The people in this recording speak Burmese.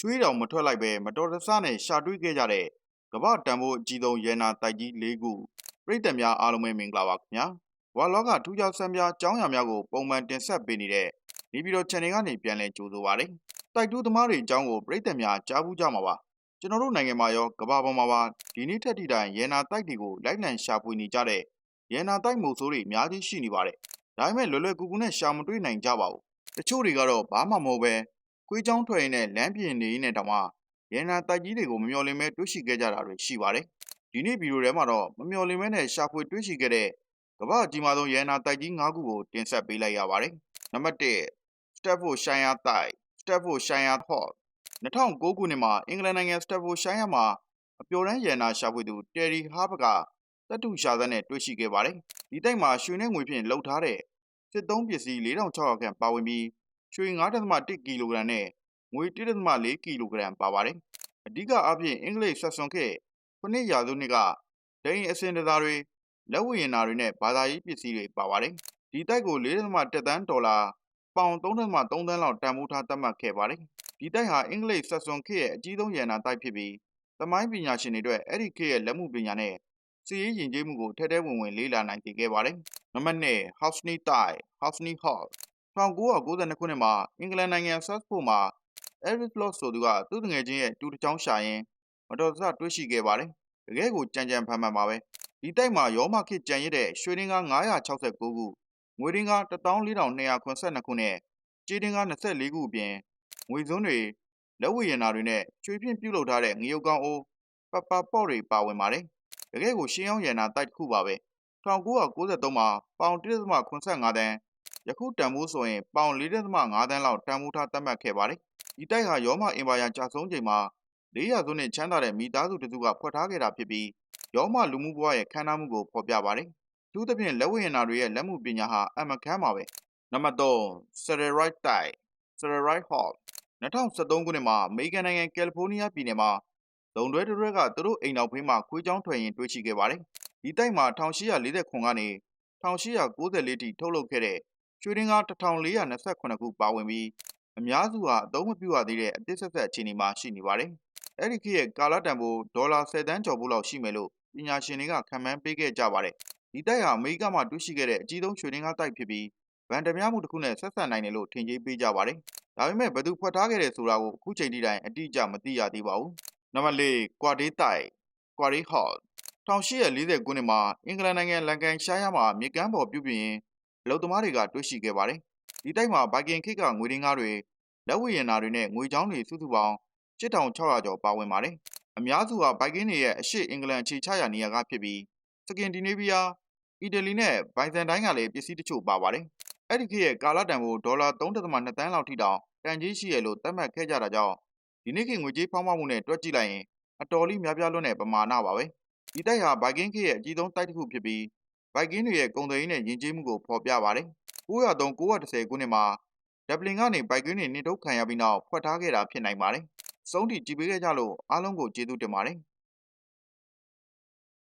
ချွေးတောင်မထွက်လိုက်ပဲမတော်တဆနဲ့ရှာတွေ့ခဲ့ကြတဲ့ကမ္ဘာတန်ဖိုးအကြီးဆုံးရန်နာတိုက်ကြီး၄ခုပြည်သက်များအားလုံးပဲမင်္ဂလာပါခင်ဗျာဝါလောကထူးခြားဆန်းပြားကျောင်းရများကိုပုံမှန်တင်ဆက်ပေးနေတဲ့နေပြည်တော် channel ကနေပြန်လည်ကြိုဆိုပါရစေတိုက်တူးသမားတွေအကြောင်းကိုပြည်သက်များကြားဘူးကြမှာပါကျွန်တော်တို့နိုင်ငံမှာရောကမ္ဘာပေါ်မှာပါဒီနေ့ထက်ထိတိုင်ရန်နာတိုက်တွေကိုလိုက်လံရှာဖွေနေကြတဲ့ရန်နာတိုက်မို့ဆိုးတွေအများကြီးရှိနေပါတယ်ဒါပေမဲ့လွယ်လွယ်ကူကူနဲ့ရှာမတွေ့နိုင်ကြပါဘူးတချို့တွေကတော့ဘာမှမဟုတ်ပဲ ခွေးချောင်းထွက်ရင်းနဲ့လမ်းပြင်နေရင်းနဲ့တောင်မှရန်နာတိုက်ကြီးတွေကိုမမျှော်လင့်မဲတွေ့ရှိခဲ့ကြတာတွေရှိပါတယ်ဒီနေ့ဗီဒီယိုထဲမှာတော့မမျှော်လင့်မဲနဲ့ရှာဖွေတွေ့ရှိခဲ့တဲ့ကမ္ဘာအကြီးမားဆုံးရန်နာတိုက်ကြီး၅ခုကိုတင်ဆက်ပေးလိုက်ရပါတယ်နံပါတ်1 Stepford Shire တိုက် Stepford Shire Hall 2009ခုနှစ်မှာအင်္ဂလန်နိုင်ငံ Stepford Shire မှာအပျော်တမ်းရန်နာရှာဖွေသူ Terry Harp ကတပ်တူရှာသက်နဲ့တွေ့ရှိခဲ့ပါတယ်ဒီတိုက်မှာရွှေနဲ့ငွေဖြင့်လှုပ်ထားတဲ့စစ်သုံးပစ္စည်း4600ခန့်ပါဝင်ပြီး ရွှေ9.1ကီလိုဂရမ်နဲ့ ငွေ 1.4 ကီလိုဂရမ်ပါပါတယ်။အဓိကအဖြစ်အင်္ဂလိပ်ဆက်ဆွန်ခေတ်ခုနှစ်ရာစုနှစ်ကဒိန်အစင်တသားတွေ လက်ဝတ်ရင်နာတွေနဲ့ ဘာသာရေးပစ္စည်းတွေ ပါပါတယ်။ဒီတိုက်ကို 4.1တန်း ဒေါ်လာ ပေါင်3.3တန်း လောက် တန်ဖိုးထား သတ်မှတ်ခဲ့ပါတယ်။ဒီတိုက်ဟာ အင်္ဂလိပ်ဆက်ဆွန်ခေတ်ရဲ့ အကြီးဆုံးရန်နာတိုက်ဖြစ်ပြီး သမိုင်းပညာရှင်တွေအတွက် အဲ့ဒီခေတ်ရဲ့ လက်မှုပညာနဲ့စီးရေးယဉ်ကျေးမှုကို ထဲထဲဝင်ဝင် လေ့လာနိုင်စေခဲ့ပါတယ်။နံပါတ်2 Housney တိုက် Housney Hall 1992ခုနှစ်မှာ အင်္ဂလန်နိုင်ငံ Suffolk မှာ Elvis Lott ဆိုသူက သူ့တငယ်ချင်းရဲ့ တူတစ်ချောင်းရှာရင်း မတော်တဆ တွေ့ရှိခဲ့ပါတယ်။တကယ်ကို ကြံကြံဖန်ဖန်ပါပဲ။ဒီတိုက်မှာ ရောမခေတ်ကြံရတဲ့ ရွှေရင်းကား969 ခု ငွေရင်းကား14282ခုနဲ့ ကြေးရင်းကား24 ခုအပြင် ငွေစွန်းတွေ လက်ဝတ်ရည်နာတွေနဲ့ချွေဖြင့်ပြုလုပ်ထားတဲ့ ငရုတ်ကောင်းအိုးပပပေါ့တွေ ပါဝင်ပါတယ်။တကယ်ကို ရှင်းအောင်ရန်နာတိုက်တစ်ခုပါပဲ။1993 မှာ ပေါင်1.85တန်း ယခုတန်ဖိုးဆိုရင်ပေါင်4.5တန်းလောက်တန်ဖိုးထားသတ်မှတ်ခဲ့ပါတယ်။ဒီတိုက်ဟာရောမအင်ပါယာကြာဆုံးချိန်မှာ400စုနှစ်ချမ်းသာတဲ့မိသားစုတစုကဖွက်ထားခဲ့တာဖြစ်ပြီးရောမလူမှုဘဝရဲ့ခမ်းနားမှုကိုဖော်ပြပါတယ်။သူသဖြင့်လက်ဝတ်ရနာတွေရဲ့လက်မှုပညာဟာအမခမ်းပါပဲ။နံပါတ်3 Cereroid တိုက် Cereroid Hall 2013ခုနှစ်မှာအမေရိကန်နိုင်ငံကယ်လီဖိုးနီးယားပြည်နယ်မှာလုံတွဲတွဲကသူတို့အိမ်တော်ဖေးမှာခွေးချောင်းထွက်ရင်တွေ့ရှိခဲ့ပါတယ်။ဒီတိုက်မှာ1840ခွန်ကနေ1894ထိထုတ်လုပ်ခဲ့တဲ့ ရွှေရင်းကား1428ခု ပါဝင်ပြီး အများစုဟာ အသုံးမပြုရသေးတဲ့ အသစ်ဆက်ဆက်အခြေအနေမှာ ရှိနေပါတယ်။အဲ့ဒီခေတ်ရဲ့ ကာလတန်ဖိုး ဒေါ်လာ10တန်းကျော်ဖို့လောက် ရှိမယ်လို့ ပညာရှင်တွေက ခန့်မှန်းပေးခဲ့ကြပါတယ်။ဒီတိုက်ဟာ အမေရိကမှာ တွေ့ရှိခဲ့တဲ့ အကြီးဆုံး ရွှေရင်းကားတိုက်ဖြစ်ပြီးဗန်တများမှုတစ်ခုနဲ့ ဆက်ဆက်နိုင်တယ်လို့ ထင်ကြေးပေးကြပါတယ်။ဒါပေမဲ့ ဘယ်သူဖွက်ထားခဲ့တယ် ဆိုတာကိုအခုချိန်ထိတိုင် အတိအကျ မသိရသေးပါဘူး။နံပါတ်၄ကွာဒေးတိုက်ကွာဒေးဟော့1840 ခုနှစ်မှာ အင်္ဂလန်နိုင်ငံ လန်ကန်ရှားယားမှာ မြေကမ်းပေါ် ပြုပြင်ရင် အလုသမားတွေကတွေ့ရှိခဲ့ပါတယ်။ဒီတိုက်မှာဘိုက်ကင်ခိတ်ကငွေရင်းကားတွေလက်ဝတ်ရနာတွေနဲ့ငွေချောင်းတွေစုစုပေါင်း7600ကျော်ပါဝင်ပါတယ်။အများစုဟာဘိုက်ကင်းတွေရဲ့အရှိအင်္ဂလန်အခြေချရာနေရာကဖြစ်ပြီးစကင်ဒီနေဗီးယားအီတလီနဲ့ဘိုင်ဇန်တိုင်းကလည်းပစ္စည်းတချို့ပါပါတယ်။အဲ့ဒီခေတ်ရဲ့ကာလတန်ဖိုးဒေါ်လာ3.2တန်းလောက်ထိတောင်တန်ကြီးရှိရလို့သတ်မှတ်ခဲ့ကြတာကြောင့်ဒီနေ့ခေတ်ငွေကြေးဖောင်းပွားမှုနဲ့တွက်ကြည့်လိုက်ရင်အတော်လေးများပြားလွန်းတဲ့ပမာဏပါပဲ။ဒီတိုက်ဟာဘိုက်ကင်းခေတ်ရဲ့အကြီးဆုံးတိုက်တစ်ခုဖြစ်ပြီး ဘိုက်ကင်းတွေရဲ့ကုန်သွယ်ရေးနဲ့ယဉ်ကျေးမှုကိုဖော်ပြပါတယ်။903 910ခုနှစ်မှာဒက်ပလင်ကနေဘိုက်ကင်းတွေနှင်ထုတ်ခံရပြီးနောက်ဖွက်ထားခဲ့တာဖြစ်နိုင်ပါတယ်။စုံတီကြည်ပေးခဲ့ကြလို့အားလုံးကိုကျေးဇူးတင်ပါတယ်။